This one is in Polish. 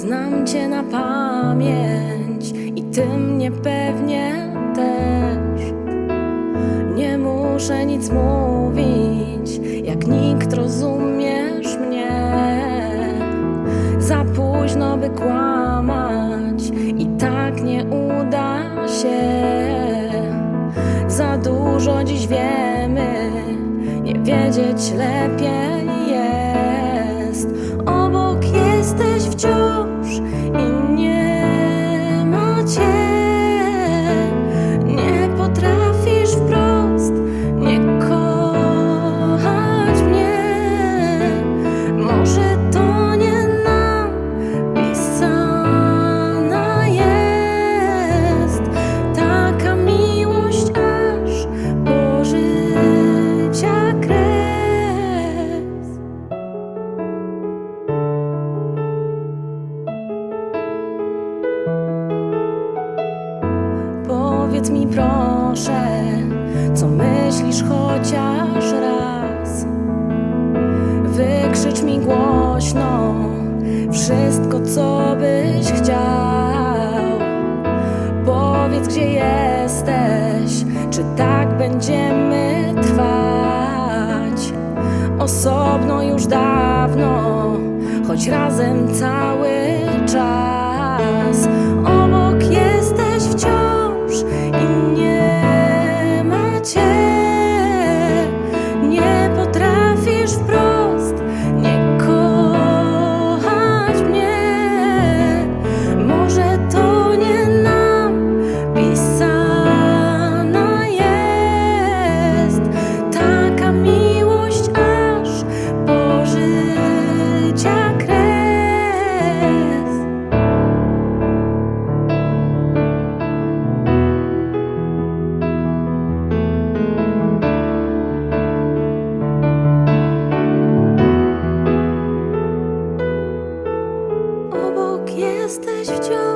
Znam cię na pamięć i ty mnie pewnie też. Nie muszę nic mówić, jak nikt rozumiesz mnie. Za późno by kłamać i tak nie uda się. Za dużo dziś wiemy, nie wiedzieć lepiej Powiedz mi proszę, co myślisz chociaż raz. Wykrzycz mi głośno wszystko, co byś chciał. Powiedz, gdzie jesteś, czy tak będziemy trwać. Osobno już dawno, choć razem cały czas. Jesteś wciąż